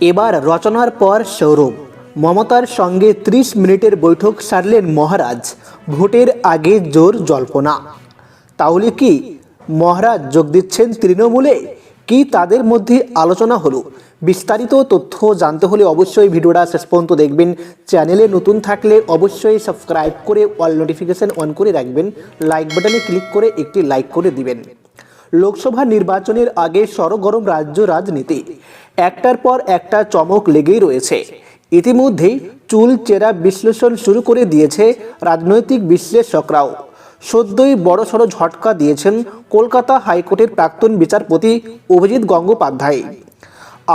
এবার রচনার পর সৌরভ মমতার সঙ্গে ত্রিশ মিনিটের বৈঠক সারলেন মহারাজ। ভোটের আগে জোর জল্পনা। তাহলে কি মহারাজ যোগ দিচ্ছেন তৃণমূলে? কি তাদের মধ্যে আলোচনা হলো? বিস্তারিত তথ্য জানতে হলে অবশ্যই ভিডিওটা শেষ পর্যন্ত দেখবেন। চ্যানেলে নতুন থাকলে অবশ্যই সাবস্ক্রাইব করে অল নোটিফিকেশন অন করে রাখবেন। লাইক বাটনে ক্লিক করে একটি লাইক করে দিবেন। লোকসভা নির্বাচনের আগে সরগরম রাজ্য রাজনীতি। একটার পর একটা চমক লেগেই রয়েছে। ইতিমধ্যেই চুল চেরা বিশ্লেষণ শুরু করে দিয়েছে রাজনৈতিক বিশ্লেষকরাও। সদ্যই বড়সড় ঝটকা দিয়েছেন কলকাতা হাইকোর্টের প্রাক্তন বিচারপতি অভিজিৎ গঙ্গোপাধ্যায়।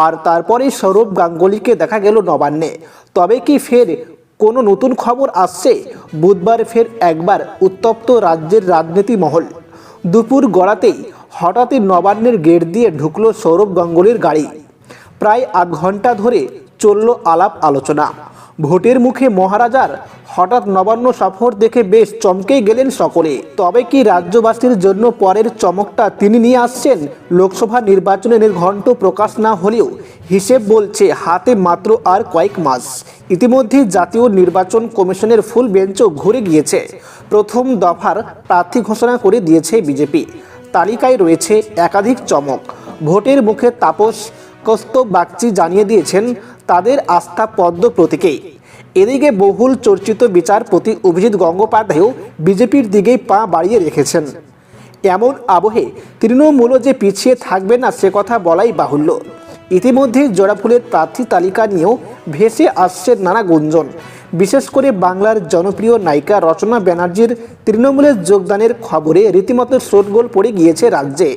আর তারপরে সৌরভ গাঙ্গুলিকে দেখা গেল নবান্নে। তবে কি ফের কোনো নতুন খবর আসছে? বুধবার ফের একবার উত্তপ্ত রাজ্যের রাজনীতি মহল। দুপুর গড়াতেই হঠাৎই নবান্নের গেট দিয়ে ঢুকলো সৌরভ গাঙ্গুলির গাড়ি। প্রায় আধ ঘণ্টা ধরে চলল আলাপ আলোচনা। ভোটের মুখে মহারাজার হঠাৎ নবান্ন সফর দেখে বেশ চমকেই গেলেন সকলে। তবে কি রাজ্যবাসীর জন্য পরের চমকটা তিনি নিয়ে আসছেন? লোকসভা নির্বাচনের ঘণ্ট প্রকাশ না হলেও হিসেব বলছে হাতে মাত্র আর কয়েক মাস। ইতিমধ্যে জাতীয় নির্বাচন কমিশনের ফুল বেঞ্চও ঘুরে গিয়েছে। প্রথম দফার প্রার্থী ঘোষণা করে দিয়েছে বিজেপি। তালিকায় রয়েছে একাধিক চমক। ভোটের মুখে তাপস কস্ত বাগচি জানিয়ে দিয়েছেন তাদের আস্থা পদ্ম প্রতীকেই। এদিকে বহুল চর্চিত বিচারপতি অভিজিৎ গঙ্গোপাধ্যায়ও বিজেপির দিকেই পা বাড়িয়ে রেখেছেন। এমন আবহে তৃণমূলও যে পিছিয়ে থাকবে না সে কথা বলাই বাহুল্য। ইতিমধ্যে জোড়াফুলের প্রার্থী তালিকা নিয়েও ভেসে আসছে নানা গুঞ্জন। বিশেষ করে বাংলার জনপ্রিয় নায়িকা রচনা ব্যানার্জির তৃণমূলের যোগদানের খবরে রীতিমতো শোরগোল পড়ে গিয়েছে রাজ্যে।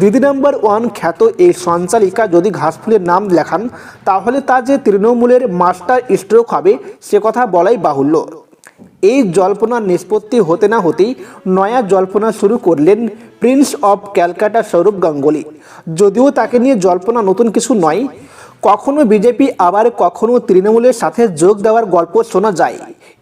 দিদি নাম্বার ওয়ান খ্যাত এই সঞ্চালিকা যদি ঘাসফুলের নাম লেখান, তাহলে তা যে তৃণমূলের মাস্টার স্ট্রোক হবে, সে কথা বলাই বাহুল্য। এই জল্পনার নিষ্পত্তি হতে না হতেই নয়া জল্পনা শুরু করলেন prince of Calcutta Sourav Ganguly. যদিও তাকে নিয়ে জল্পনা নতুন কিছু নয় কখনো বিজেপি, আবার কখনো তৃণমূলের সাথে যোগ দেওয়ার গল্প শোনা যায়।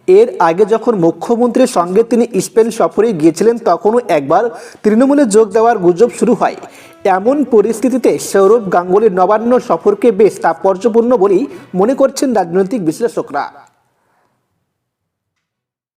এর আগে যখন মুখ্যমন্ত্রীর সঙ্গে তিনি স্পেন সফরে গিয়েছিলেন, তখনও একবার তৃণমূলে যোগ দেওয়ার গুজব শুরু হয়। এমন পরিস্থিতিতে সৌরভ গাঙ্গুলির নবান্ন সফরকে বেশ তাৎপর্যপূর্ণ বলেই মনে করছেন রাজনৈতিক বিশ্লেষকরা।